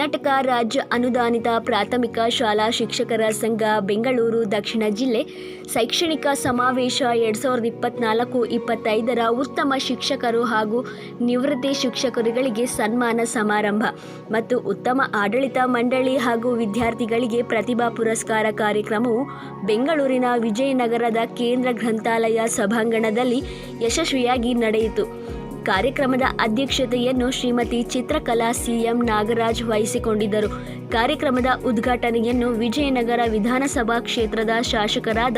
ಕರ್ನಾಟಕ ರಾಜ್ಯ ಅನುದಾನಿತ ಪ್ರಾಥಮಿಕ ಶಾಲಾ ಶಿಕ್ಷಕರ ಸಂಘ ಬೆಂಗಳೂರು ದಕ್ಷಿಣ ಜಿಲ್ಲೆ ಶೈಕ್ಷಣಿಕ ಸಮಾವೇಶ ಎರಡು ಸಾವಿರದ ಇಪ್ಪತ್ನಾಲ್ಕು, ಇಪ್ಪತ್ತೈದರ ಉತ್ತಮ ಶಿಕ್ಷಕರು ಹಾಗೂ ನಿವೃತ್ತಿ ಶಿಕ್ಷಕರುಗಳಿಗೆ ಸನ್ಮಾನ ಸಮಾರಂಭ ಮತ್ತು ಉತ್ತಮ ಆಡಳಿತ ಮಂಡಳಿ ಹಾಗೂ ವಿದ್ಯಾರ್ಥಿಗಳಿಗೆ ಪ್ರತಿಭಾ ಪುರಸ್ಕಾರ ಕಾರ್ಯಕ್ರಮವು ಬೆಂಗಳೂರಿನ ವಿಜಯನಗರದ ಕೇಂದ್ರ ಗ್ರಂಥಾಲಯ ಸಭಾಂಗಣದಲ್ಲಿ ಯಶಸ್ವಿಯಾಗಿ ನಡೆಯಿತು. ಕಾರ್ಯಕ್ರಮದ ಅಧ್ಯಕ್ಷತೆಯನ್ನು ಶ್ರೀಮತಿ ಚಿತ್ರಕಲಾ ಸಿಎಂ ನಾಗರಾಜ್ ವಹಿಸಿಕೊಂಡಿದ್ದರು. ಕಾರ್ಯಕ್ರಮದ ಉದ್ಘಾಟನೆಯನ್ನು ವಿಜಯನಗರ ವಿಧಾನಸಭಾ ಕ್ಷೇತ್ರದ ಶಾಸಕರಾದ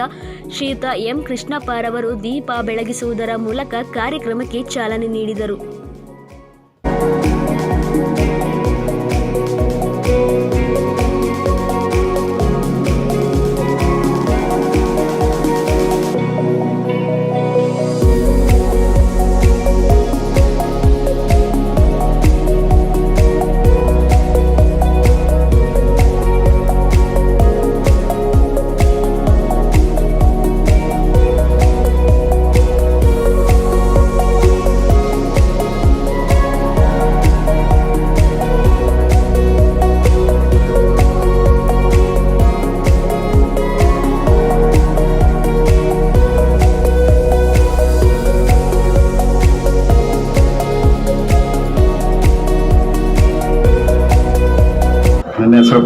ಶ್ರೀಯುತ ಎಂ ಕೃಷ್ಣಪ್ಪರವರು ದೀಪ ಬೆಳಗಿಸುವುದರ ಮೂಲಕ ಕಾರ್ಯಕ್ರಮಕ್ಕೆ ಚಾಲನೆ ನೀಡಿದರು.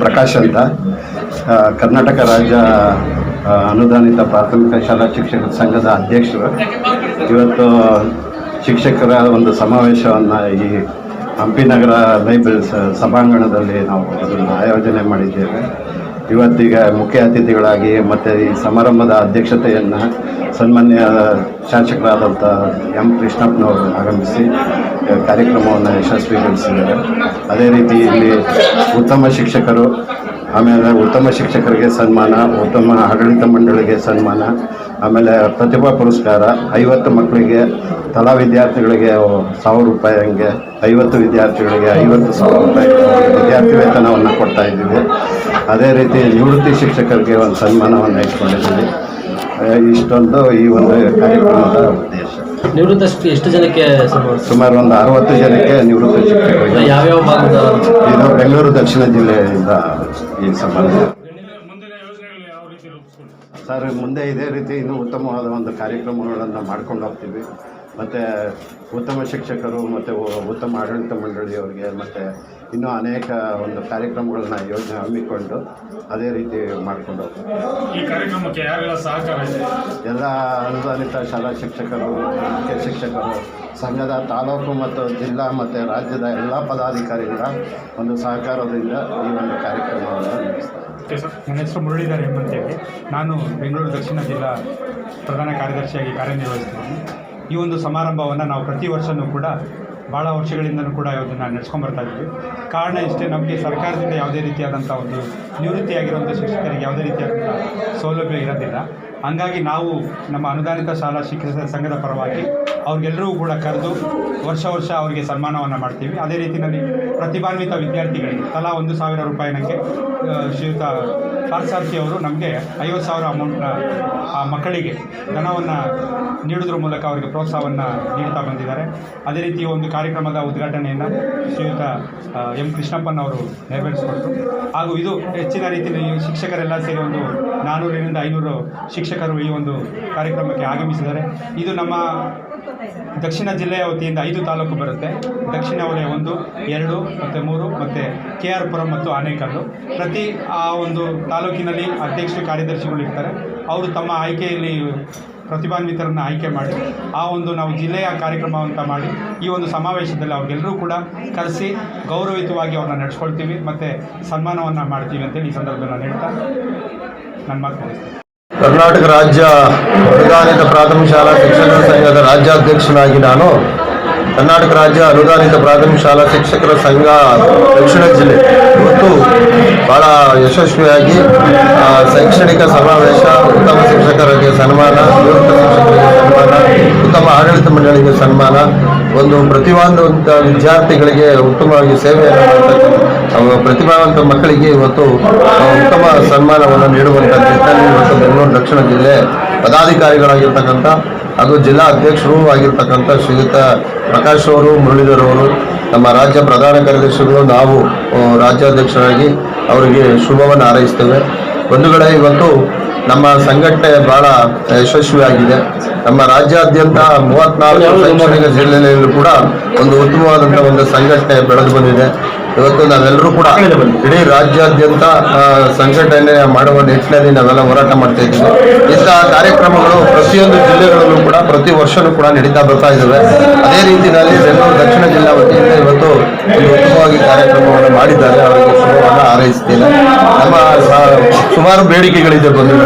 ಪ್ರಕಾಶ್ ಅಂತ ಕರ್ನಾಟಕ ರಾಜ್ಯ ಅನುದಾನಿತ ಪ್ರಾಥಮಿಕ ಶಾಲಾ ಶಿಕ್ಷಕರ ಸಂಘದ ಅಧ್ಯಕ್ಷರು. ಇವತ್ತು ಶಿಕ್ಷಕರ ಒಂದು ಸಮಾವೇಶವನ್ನು ಈ ಹಂಪಿನಗರ ಲೈಬ್ರರಿ ಸಭಾಂಗಣದಲ್ಲಿ ನಾವು ಅದನ್ನು ಆಯೋಜನೆ ಮಾಡಿದ್ದೇವೆ. ಇವತ್ತೀಗ ಮುಖ್ಯ ಅತಿಥಿಗಳಾಗಿ ಮತ್ತು ಈ ಸಮಾರಂಭದ ಅಧ್ಯಕ್ಷತೆಯನ್ನು ಸನ್ಮಾನ್ಯ ಶಾಸಕರಾದಂಥ ಎಂ ಕೃಷ್ಣಪ್ಪನವರು ಆಗಮಿಸಿ ಕಾರ್ಯಕ್ರಮವನ್ನು ಯಶಸ್ವಿಗೊಳಿಸಿದ್ದಾರೆ. ಅದೇ ರೀತಿ ಇಲ್ಲಿ ಉತ್ತಮ ಶಿಕ್ಷಕರು, ಆಮೇಲೆ ಉತ್ತಮ ಶಿಕ್ಷಕರಿಗೆ ಸನ್ಮಾನ, ಉತ್ತಮ ಆಡಳಿತ ಮಂಡಳಿಗೆ ಸನ್ಮಾನ, ಆಮೇಲೆ ಪ್ರತಿಭಾ ಪುರಸ್ಕಾರ, ಐವತ್ತು ಮಕ್ಕಳಿಗೆ, ತಲಾ ವಿದ್ಯಾರ್ಥಿಗಳಿಗೆ ಸಾವಿರ ರೂಪಾಯಿ ಹಂಗೆ, ಐವತ್ತು ವಿದ್ಯಾರ್ಥಿಗಳಿಗೆ ಐವತ್ತು ಸಾವಿರ ರೂಪಾಯಿ ವಿದ್ಯಾರ್ಥಿ ವೇತನವನ್ನು ಕೊಡ್ತಾ ಇದ್ದೀವಿ. ಅದೇ ರೀತಿ ನಿವೃತ್ತಿ ಶಿಕ್ಷಕರಿಗೆ ಒಂದು ಸನ್ಮಾನವನ್ನು ಇಟ್ಕೊಂಡಿದ್ದೀವಿ ಇಷ್ಟೊಂದು ಈ ಒಂದು ಕಾರ್ಯಕ್ರಮದ ಉದ್ದೇಶ. ನಿವೃತ್ತ ಎಷ್ಟು ಜನಕ್ಕೆ? ಸುಮಾರು ಒಂದು ಅರವತ್ತು ಜನಕ್ಕೆ ನಿವೃತ್ತಿ ಶಿಕ್ಷಕರಿಗೆ ಯಾವ್ಯಾವ ಭಾಗದ ಇದು ಬೆಂಗಳೂರು ದಕ್ಷಿಣ ಜಿಲ್ಲೆಯಿಂದ ಈ ಸಂಬಂಧ ಸರ್ ಮುಂದೆ ಇದೇ ರೀತಿ ಇನ್ನೂ ಉತ್ತಮವಾದ ಒಂದು ಕಾರ್ಯಕ್ರಮಗಳನ್ನು ಮಾಡ್ಕೊಂಡು ಹೋಗ್ತೀವಿ. ಮತ್ತು ಉತ್ತಮ ಶಿಕ್ಷಕರು ಮತ್ತು ಉತ್ತಮ ಆಡಳಿತ ಮಂಡಳಿಯವರಿಗೆ ಮತ್ತು ಇನ್ನೂ ಅನೇಕ ಒಂದು ಕಾರ್ಯಕ್ರಮಗಳನ್ನ ಯೋಜನೆ ಹಮ್ಮಿಕೊಂಡು ಅದೇ ರೀತಿ ಮಾಡಿಕೊಂಡು ಈ ಕಾರ್ಯಕ್ರಮಕ್ಕೆ ಯಾರೆಲ್ಲ ಸಹಕಾರ ಎಲ್ಲ ಅನುದಾನಿತ ಶಾಲಾ ಶಿಕ್ಷಕರು ಮುಖ್ಯ ಶಿಕ್ಷಕರು ಸಂಘದ ತಾಲೂಕು ಮತ್ತು ಜಿಲ್ಲಾ ಮತ್ತು ರಾಜ್ಯದ ಎಲ್ಲ ಪದಾಧಿಕಾರಿಗಳ ಒಂದು ಸಹಕಾರದಿಂದ ಈ ಒಂದು ಕಾರ್ಯಕ್ರಮವನ್ನು ನಡೆಸ್ತಾರೆ ಸರ್. ನನ್ನ ಹೆಸರು ಮುರಳೀಧರ್ ಅಂತೇಳಿ ನಾನು ಬೆಂಗಳೂರು ದಕ್ಷಿಣ ಜಿಲ್ಲಾ ಪ್ರಧಾನ ಕಾರ್ಯದರ್ಶಿಯಾಗಿ ಕಾರ್ಯನಿರ್ವಹಿಸ್ತೀನಿ ಈ ಒಂದು ಸಮಾರಂಭವನ್ನು ನಾವು ಪ್ರತಿ ವರ್ಷವೂ ಕೂಡ ಭಾಳ ವರ್ಷಗಳಿಂದಲೂ ಕೂಡ ಇದನ್ನು ನಡೆಸ್ಕೊಂಬರ್ತಾ ಇದ್ದೀವಿ. ಕಾರಣ ಇಷ್ಟೇ, ನಮಗೆ ಸರ್ಕಾರದಿಂದ ಯಾವುದೇ ರೀತಿಯಾದಂಥ ಒಂದು ನಿವೃತ್ತಿಯಾಗಿರುವಂಥ ಶಿಕ್ಷಕರಿಗೆ ಯಾವುದೇ ರೀತಿಯಾದಂಥ ಸೌಲಭ್ಯ ಇರೋದಿಲ್ಲ. ಹಂಗಾಗಿ ನಾವು ನಮ್ಮ ಅನುದಾನಿತ ಶಾಲಾ ಶಿಕ್ಷಕ ಸಂಘದ ಪರವಾಗಿ ಅವ್ರಿಗೆಲ್ಲರೂ ಕೂಡ ಕರೆದು ವರ್ಷ ವರ್ಷ ಅವರಿಗೆ ಸನ್ಮಾನವನ್ನು ಮಾಡ್ತೀವಿ. ಅದೇ ರೀತಿಯಲ್ಲಿ ಪ್ರತಿಭಾನ್ವಿತ ವಿದ್ಯಾರ್ಥಿಗಳಿಗೆ ತಲಾ ಒಂದು ಸಾವಿರ ರೂಪಾಯಿನಕ್ಕೆ ಶ್ರೀಯುತ ಪಾರ್ಸಾರ್ಥಿ ಅವರು ನಮಗೆ ಐವತ್ತು ಸಾವಿರ ಅಮೌಂಟ್ನ ಆ, ಮಕ್ಕಳಿಗೆ ಧನವನ್ನು ನೀಡೋದ್ರ ಮೂಲಕ ಅವರಿಗೆ ಪ್ರೋತ್ಸಾಹವನ್ನು ನೀಡ್ತಾ ಬಂದಿದ್ದಾರೆ. ಅದೇ ರೀತಿ ಒಂದು ಕಾರ್ಯಕ್ರಮದ ಉದ್ಘಾಟನೆಯನ್ನು ಶ್ರೀಯುತ ಎಂ ಕೃಷ್ಣಪ್ಪನವರು ನೆರವೇರಿಸಿಕೊಟ್ರು. ಹಾಗೂ ಇದು ಹೆಚ್ಚಿನ ರೀತಿಯಲ್ಲಿ ಶಿಕ್ಷಕರೆಲ್ಲ ಸೇರಿ ಒಂದು ನಾನ್ನೂರರಿಂದ ಐನೂರು ಶಿಕ್ಷಕರು ಈ ಒಂದು ಕಾರ್ಯಕ್ರಮಕ್ಕೆ ಆಗಮಿಸಿದ್ದಾರೆ. ಇದು ನಮ್ಮ ದಕ್ಷಿಣ ಜಿಲ್ಲೆಯ ವತಿಯಿಂದ ಐದು ತಾಲೂಕು ಬರುತ್ತೆ. ದಕ್ಷಿಣ ವಲಯ ಒಂದು, ಎರಡು, ಮತ್ತು ಮೂರು, ಮತ್ತು ಕೆ ಆರ್ ಪುರಂ ಮತ್ತು ಆನೇಕಲ್ಲು. ಪ್ರತಿ ಆ ಒಂದು ತಾಲೂಕಿನಲ್ಲಿ ಅಧ್ಯಕ್ಷ ಕಾರ್ಯದರ್ಶಿಗಳು ಇರ್ತಾರೆ. ಅವರು ತಮ್ಮ ಆಯ್ಕೆಯಲ್ಲಿ ಪ್ರತಿಭಾನ್ವಿತರನ್ನು ಆಯ್ಕೆ ಮಾಡಿ, ಆ ಒಂದು ನಾವು ಜಿಲ್ಲೆಯ ಕಾರ್ಯಕ್ರಮ ಅಂತ ಮಾಡಿ ಈ ಒಂದು ಸಮಾವೇಶದಲ್ಲಿ ಅವ್ರಿಗೆಲ್ಲರೂ ಕೂಡ ಕರೆಸಿ ಗೌರವಯುತವಾಗಿ ಅವ್ರನ್ನ ನಡೆಸ್ಕೊಳ್ತೀವಿ, ಮತ್ತು ಸನ್ಮಾನವನ್ನು ಮಾಡ್ತೀವಿ ಅಂತೇಳಿ ಈ ಸಂದರ್ಭದಲ್ಲಿ ನಾನು ಹೇಳ್ತಾ ಕರ್ನಾಟಕ ರಾಜ್ಯ ಅನುದಾನಿತ ಪ್ರಾಥಮಿಕ ಶಾಲಾ ಶಿಕ್ಷಕರ ಸಂಘದ ರಾಜ್ಯಾಧ್ಯಕ್ಷನಾಗಿ ನಾನು ಕರ್ನಾಟಕ ರಾಜ್ಯ ಅನುದಾನಿತ ಪ್ರಾಥಮಿಕ ಶಾಲಾ ಶಿಕ್ಷಕರ ಸಂಘ ದಕ್ಷಿಣ ಜಿಲ್ಲೆ. ಇವತ್ತು ಬಹಳ ಯಶಸ್ವಿಯಾಗಿ ಶೈಕ್ಷಣಿಕ ಸಮಾವೇಶ, ಉತ್ತಮ ಶಿಕ್ಷಕರಿಗೆ ಸನ್ಮಾನ, ನಿವೃತ್ತ ಶಿಕ್ಷಕರಿಗೆ ಸನ್ಮಾನ, ಉತ್ತಮ ಆಡಳಿತ ಮಂಡಳಿಗೆ ಸನ್ಮಾನ, ಒಂದು ಪ್ರತಿಭಾನ್ವಂತ ವಿದ್ಯಾರ್ಥಿಗಳಿಗೆ ಉತ್ತಮವಾಗಿ ಸೇವೆಯನ್ನು ಮಾಡ್ತಕ್ಕಂಥ ಪ್ರತಿಭಾವಂತ ಮಕ್ಕಳಿಗೆ ಇವತ್ತು ಉತ್ತಮ ಸನ್ಮಾನವನ್ನು ನೀಡುವಂಥ ನಿಟ್ಟಿನಲ್ಲಿ ಇವತ್ತು ಬೆಂಗಳೂರು ದಕ್ಷಿಣ ಜಿಲ್ಲೆ ಪದಾಧಿಕಾರಿಗಳಾಗಿರ್ತಕ್ಕಂಥ, ಅದು ಜಿಲ್ಲಾ ಅಧ್ಯಕ್ಷರು ಆಗಿರ್ತಕ್ಕಂಥ ಶ್ರೀಯುತ ಪ್ರಕಾಶ್ ಅವರು, ಮುರಳೀಧರ್ ಅವರು, ನಮ್ಮ ರಾಜ್ಯ ಪ್ರಧಾನ ಕಾರ್ಯದರ್ಶಿಗಳು, ನಾವು ರಾಜ್ಯಾಧ್ಯಕ್ಷರಾಗಿ ಅವರಿಗೆ ಶುಭವನ್ನು ಹಾರೈಸ್ತೇವೆ. ಬಂಧುಗಳೇ ಇವತ್ತು ನಮ್ಮ ಸಂಘಟನೆ ಬಹಳ ಯಶಸ್ವಿಯಾಗಿದೆ. ನಮ್ಮ ರಾಜ್ಯಾದ್ಯಂತ ಮೂವತ್ನಾಲ್ಕು ಶೈಕ್ಷಣಿಕ ಜಿಲ್ಲೆಯಲ್ಲೂ ಕೂಡ ಒಂದು ಉತ್ತಮವಾದಂಥ ಒಂದು ಸಂಘಟನೆ ಬೆಳೆದು ಬಂದಿದೆ. ಇವತ್ತು ನಾವೆಲ್ಲರೂ ಕೂಡ ಇಡೀ ರಾಜ್ಯಾದ್ಯಂತ ಸಂಘಟನೆ ಮಾಡುವ ನಿಟ್ಟಿನಲ್ಲಿ ನಾವೆಲ್ಲ ಹೋರಾಟ ಮಾಡ್ತಾ ಇದ್ದೀವಿ. ಇಂತಹ ಕಾರ್ಯಕ್ರಮಗಳು ಪ್ರತಿಯೊಂದು ಜಿಲ್ಲೆಗಳಲ್ಲೂ ಕೂಡ ಪ್ರತಿ ವರ್ಷನೂ ಕೂಡ ನಡೀತಾ ಬರ್ತಾ ಇದ್ದಾವೆ. ಅದೇ ರೀತಿಯಲ್ಲಿ ಬೆಂಗಳೂರು ದಕ್ಷಿಣ ಜಿಲ್ಲಾ ವತಿಯಿಂದ ಇವತ್ತು ಉತ್ತಮವಾಗಿ ಕಾರ್ಯಕ್ರಮವನ್ನು ಮಾಡಿದ್ದಾರೆ. ಅವರಿಗೆ ಶುಭವನ್ನು ಹಾರೈಸ್ತೇನೆ. ನಮ್ಮ ಸುಮಾರು ಬೇಡಿಕೆಗಳಿದೆ ಇವತ್ತು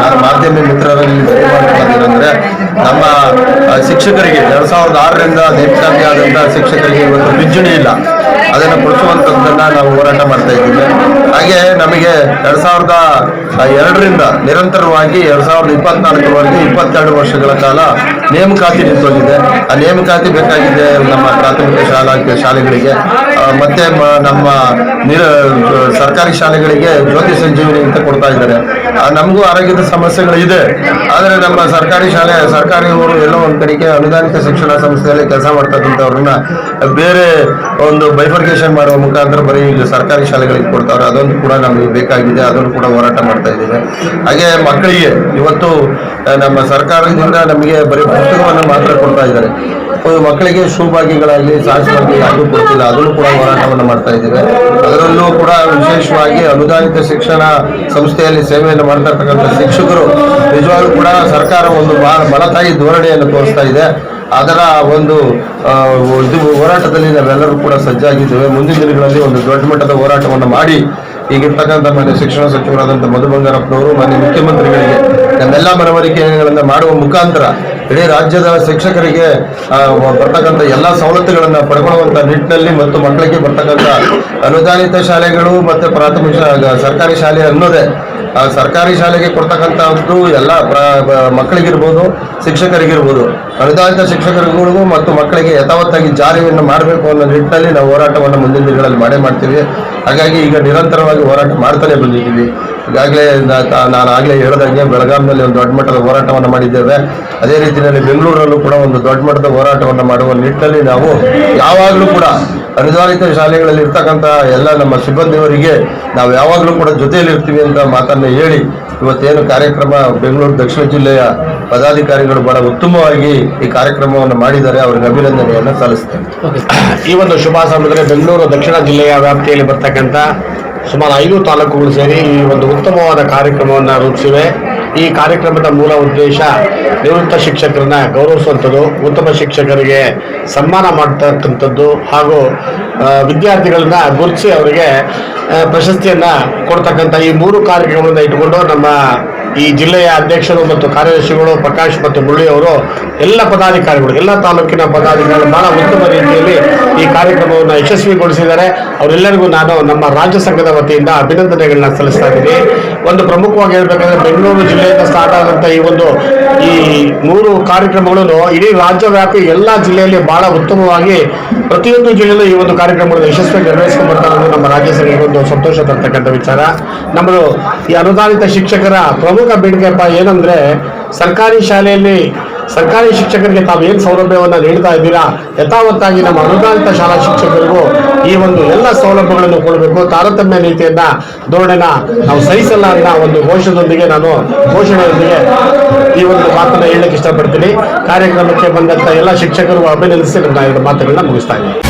ನಾನು ಮಾಧ್ಯಮ ಮಿತ್ರರಲ್ಲಿ ಭೇಟಿ ನಮ್ಮ ಶಿಕ್ಷಕರಿಗೆ, ಎರಡು ಸಾವಿರದ ಆರರಿಂದ ನೇಮಕಾತಿ ಆದಂತಹ ಶಿಕ್ಷಕರಿಗೆ ಇವತ್ತು ಪಿಂಚಣಿ ಇಲ್ಲ. ಅದನ್ನು ಕೊಡಿಸುವಂಥದ್ದನ್ನ ನಾವು ಹೋರಾಟ ಮಾಡ್ತಾ ಇದ್ದೀವಿ. ಹಾಗೆ ನಮಗೆ ಎರಡ್ ಸಾವಿರದ ಎರಡರಿಂದ ನಿರಂತರವಾಗಿ ಎರಡ್ ಸಾವಿರದ ಇಪ್ಪತ್ನಾಲ್ಕರವರೆಗೆ ಇಪ್ಪತ್ತೆರಡು ವರ್ಷಗಳ ಕಾಲ ನೇಮಕಾತಿ ನಿಂತೋಗಿದೆ. ಆ ನೇಮಕಾತಿ ಬೇಕಾಗಿದೆ ನಮ್ಮ ಪ್ರಾಥಮಿಕ ಶಾಲಾ ಶಾಲೆಗಳಿಗೆ. ಮತ್ತೆ ನಮ್ಮ ನಿರ ಸರ್ಕಾರಿ ಶಾಲೆಗಳಿಗೆ ಜ್ಯೋತಿ ಸಂಜೀವಿನಿ ಅಂತ ಕೊಡ್ತಾ ಇದ್ದಾರೆ. ನಮಗೂ ಆರೋಗ್ಯದ ಸಮಸ್ಯೆಗಳು ಇದೆ. ಆದರೆ ನಮ್ಮ ಸರ್ಕಾರಿ ಶಾಲೆ ಸರ್ಕಾರಿಯವರು ಎಲ್ಲೋ ಒಂದು ಕಡೆಗೆ ಅನುದಾನಿತ ಶಿಕ್ಷಣ ಸಂಸ್ಥೆಯಲ್ಲಿ ಕೆಲಸ ಮಾಡ್ತಕ್ಕಂಥವ್ರನ್ನ ಬೇರೆ ಒಂದು ಬೈಫರ್ಕೇಶನ್ ಮಾಡುವ ಮುಖಾಂತರ ಬರೀ ಸರ್ಕಾರಿ ಶಾಲೆಗಳಿಗೆ ಕೊಡ್ತಾವ್ರೆ ಅದೊಂದು ಕೂಡ ನಮಗೆ ಬೇಕಾಗಿದೆ. ಅದನ್ನು ಕೂಡ ಹೋರಾಟ ಮಾಡ್ತಾ ಇದ್ದೀವಿ. ಹಾಗೆ ಮಕ್ಕಳಿಗೆ ಇವತ್ತು ನಮ್ಮ ಸರ್ಕಾರದಿಂದ ನಮಗೆ ಬರೀ ಪುಸ್ತಕವನ್ನು ಮಾತ್ರ ಕೊಡ್ತಾ ಇದ್ದಾರೆ. ಮಕ್ಕಳಿಗೆ ಶೂ ಭಾಗ್ಯಗಳಾಗಲಿ ಭಾಗ್ಯ ಯಾರಿಗೂ ಕೊಡ್ತಿಲ್ಲ. ಅದನ್ನು ಕೂಡ ಹೋರಾಟವನ್ನು ಮಾಡ್ತಾ ಇದ್ದೇವೆ. ಅದರಲ್ಲೂ ಕೂಡ ವಿಶೇಷವಾಗಿ ಅನುದಾನಿತ ಶಿಕ್ಷಣ ಸಂಸ್ಥೆಯಲ್ಲಿ ಸೇವೆಯನ್ನು ಮಾಡ್ತಾ ಶಿಕ್ಷಕರು ನಿಜವಾಗ್ಲೂ ಕೂಡ ಸರ್ಕಾರ ಒಂದು ಬಲತಾಯಿ ಧೋರಣೆಯನ್ನು ತೋರಿಸ್ತಾ ಇದೆ. ಅದರ ಒಂದು ಇದು ಹೋರಾಟದಲ್ಲಿ ನಾವೆಲ್ಲರೂ ಕೂಡ ಸಜ್ಜಾಗಿದ್ದೇವೆ. ಮುಂದಿನ ದಿನಗಳಲ್ಲಿ ಒಂದು ದೊಡ್ಡ ಮಟ್ಟದ ಹೋರಾಟವನ್ನು ಮಾಡಿ ಈಗಿರ್ತಕ್ಕಂಥ ಮಾನ್ಯ ಶಿಕ್ಷಣ ಸಚಿವರಾದಂಥ ಮಧು ಬಂಗಾರಪ್ಪನವರು ಮಾನ್ಯ ಮುಖ್ಯಮಂತ್ರಿಗಳಿಗೆ ನಮ್ಮೆಲ್ಲ ಮನವರಿಕೆಗಳನ್ನು ಮಾಡುವ ಮುಖಾಂತರ ಇಡೀ ರಾಜ್ಯದ ಶಿಕ್ಷಕರಿಗೆ ಬರ್ತಕ್ಕಂಥ ಎಲ್ಲ ಸವಲತ್ತುಗಳನ್ನು ಪಡ್ಕೊಳ್ಳುವಂಥ ನಿಟ್ಟಿನಲ್ಲಿ ಮತ್ತು ಮಕ್ಕಳಿಗೆ ಬರ್ತಕ್ಕಂಥ ಅನುದಾನಿತ ಶಾಲೆಗಳು ಮತ್ತು ಪ್ರಾಥಮಿಕ ಸರ್ಕಾರಿ ಶಾಲೆ ಅನ್ನೋದೇ ಸರ್ಕಾರಿ ಶಾಲೆಗೆ ಕೊಡ್ತಕ್ಕಂಥದ್ದು ಎಲ್ಲ ಮಕ್ಕಳಿಗಿರ್ಬೋದು, ಶಿಕ್ಷಕರಿಗಿರ್ಬೋದು. ಅನುದಾನಿತ ಶಿಕ್ಷಕರಿಗೂ ಮತ್ತು ಮಕ್ಕಳಿಗೆ ಯಥಾವತ್ತಾಗಿ ಜಾರಿಯನ್ನು ಮಾಡಬೇಕು ಅನ್ನೋ ನಿಟ್ಟಿನಲ್ಲಿ ನಾವು ಹೋರಾಟವನ್ನು ಮುಂದಿನ ದಿನಗಳಲ್ಲಿ ಮಾಡೇ ಮಾಡ್ತೀವಿ. ಹಾಗಾಗಿ ಈಗ ನಿರಂತರವಾಗಿ ಹೋರಾಟ ಮಾಡ್ತಾನೆ ಬಂದಿದ್ದೀವಿ. ಈಗಾಗಲೇ ನಾನು ಆಗಲೇ ಹೇಳ್ದಂಗೆ ಬೆಳಗಾವಿನಲ್ಲಿ ಒಂದು ದೊಡ್ಡ ಮಟ್ಟದ ಹೋರಾಟವನ್ನು ಮಾಡಿದ್ದೇವೆ. ಅದೇ ರೀತಿಯಲ್ಲಿ ಬೆಂಗಳೂರಲ್ಲೂ ಕೂಡ ಒಂದು ದೊಡ್ಡ ಮಟ್ಟದ ಹೋರಾಟವನ್ನು ಮಾಡುವ ನಿಟ್ಟಿನಲ್ಲಿ ನಾವು ಯಾವಾಗಲೂ ಕೂಡ ಅನುದಾನಿತ ಶಾಲೆಗಳಲ್ಲಿ ಇರ್ತಕ್ಕಂಥ ಎಲ್ಲ ನಮ್ಮ ಸಿಬ್ಬಂದಿಯವರಿಗೆ ನಾವು ಯಾವಾಗಲೂ ಕೂಡ ಜೊತೆಯಲ್ಲಿ ಇರ್ತೀವಿ ಅಂತ ಮಾತನ್ನು ಹೇಳಿ ಇವತ್ತೇನು ಕಾರ್ಯಕ್ರಮ ಬೆಂಗಳೂರು ದಕ್ಷಿಣ ಜಿಲ್ಲೆಯ ಪದಾಧಿಕಾರಿಗಳು ಬಹಳ ಉತ್ತಮವಾಗಿ ಈ ಕಾರ್ಯಕ್ರಮವನ್ನು ಮಾಡಿದ್ದಾರೆ. ಅವರಿಗೆ ಅಭಿನಂದನೆಯನ್ನು ಸಲ್ಲಿಸ್ತೇನೆ. ಈ ಒಂದು ಶುಭ ಬೆಂಗಳೂರು ದಕ್ಷಿಣ ಜಿಲ್ಲೆಯ ವ್ಯಾಪ್ತಿಯಲ್ಲಿ ಬರ್ತಕ್ಕಂಥ ಸುಮಾರು ಐದು ತಾಲೂಕುಗಳು ಸೇರಿ ಈ ಒಂದು ಉತ್ತಮವಾದ ಕಾರ್ಯಕ್ರಮವನ್ನು ರೂಪಿಸಿವೆ. ಈ ಕಾರ್ಯಕ್ರಮದ ಮೂಲ ಉದ್ದೇಶ ನಿವೃತ್ತ ಶಿಕ್ಷಕರನ್ನ ಗೌರವಿಸುವಂಥದ್ದು, ಉತ್ತಮ ಶಿಕ್ಷಕರಿಗೆ ಸನ್ಮಾನ ಮಾಡ್ತಕ್ಕಂಥದ್ದು ಹಾಗೂ ವಿದ್ಯಾರ್ಥಿಗಳನ್ನ ಗುರುತಿಸಿ ಅವರಿಗೆ ಪ್ರಶಸ್ತಿಯನ್ನ ಕೊಡ್ತಕ್ಕಂಥ ಈ ಮೂರು ಕಾರ್ಯಕ್ರಮಗಳನ್ನು ಇಟ್ಟುಕೊಂಡು ನಮ್ಮ ಈ ಜಿಲ್ಲೆಯ ಅಧ್ಯಕ್ಷರು ಮತ್ತು ಕಾರ್ಯದರ್ಶಿಗಳು ಪ್ರಕಾಶ್ ಮತ್ತು ಮುರಳಿ ಅವರು ಎಲ್ಲ ಪದಾಧಿಕಾರಿಗಳು, ಎಲ್ಲ ತಾಲೂಕಿನ ಪದಾಧಿಕಾರಿಗಳು ಬಹಳ ಉತ್ತಮ ರೀತಿಯಲ್ಲಿ ಈ ಕಾರ್ಯಕ್ರಮವನ್ನು ಯಶಸ್ವಿಗೊಳಿಸಿದ್ದಾರೆ. ಅವರೆಲ್ಲರಿಗೂ ನಾನು ನಮ್ಮ ರಾಜ್ಯ ಸಂಘದ ವತಿಯಿಂದ ಅಭಿನಂದನೆಗಳನ್ನ ಸಲ್ಲಿಸ್ತಾ ಇದ್ದೀನಿ. ಒಂದು ಪ್ರಮುಖವಾಗಿ ಹೇಳ್ಬೇಕಂದ್ರೆ ಬೆಂಗಳೂರು ಜಿಲ್ಲೆಯಿಂದ ಸ್ಟಾರ್ಟ್ ಆದಂಥ ಈ ಒಂದು ಈ ಮೂರು ಕಾರ್ಯಕ್ರಮಗಳನ್ನು ಇಡೀ ರಾಜ್ಯವ್ಯಾಪಿ ಎಲ್ಲ ಜಿಲ್ಲೆಯಲ್ಲಿ ಬಹಳ ಉತ್ತಮವಾಗಿ ಪ್ರತಿಯೊಂದು ಜಿಲ್ಲೆಯಲ್ಲೂ ಈ ಒಂದು ಕಾರ್ಯಕ್ರಮಗಳನ್ನು ಯಶಸ್ವಿಯಾಗಿ ನಿರ್ವಹಿಸ್ಕೊಂಡು ನಮ್ಮ ರಾಜ್ಯ ಸರ್ಕಾರ ಒಂದು ಸಂತೋಷ ತರ್ತಕ್ಕಂಥ ವಿಚಾರ. ನಮ್ಮದು ಈ ಅನುದಾನಿತ ಶಿಕ್ಷಕರ ಪ್ರಮುಖ ಬೇಡಿಕೆಪ್ಪ ಏನಂದ್ರೆ ಸರ್ಕಾರಿ ಶಾಲೆಯಲ್ಲಿ ಸರ್ಕಾರಿ ಶಿಕ್ಷಕರಿಗೆ ತಾವು ಏನು ಸೌಲಭ್ಯವನ್ನು ನೀಡ್ತಾ ಇದ್ದೀರಾ? ಯಥಾವತ್ತಾಗಿ ನಮ್ಮ ಅನುದಾನಿತ ಶಾಲಾ ಶಿಕ್ಷಕರಿಗೂ ಈ ಒಂದು ಎಲ್ಲ ಸೌಲಭ್ಯಗಳನ್ನು ಕೊಡಬೇಕು. ತಾರತಮ್ಯ ನೀತಿಯನ್ನ ಧೋರಣೆನ ನಾವು ಸಹಿಸಲ್ಲ ಅನ್ನೋ ಒಂದು ಘೋಷದೊಂದಿಗೆ ನಾನು ಘೋಷಣೆಯೊಂದಿಗೆ ಈ ಒಂದು ಮಾತನ್ನ ಹೇಳಕ್ಕೆ ಇಷ್ಟಪಡ್ತೀನಿ. ಕಾರ್ಯಕ್ರಮಕ್ಕೆ ಬಂದಂತ ಎಲ್ಲ ಶಿಕ್ಷಕರು ಅಭಿನಂದಿಸಿ ನನ್ನ ಮಾತುಗಳನ್ನ ಮುಗಿಸ್ತಾ ಇದ್ದೀನಿ.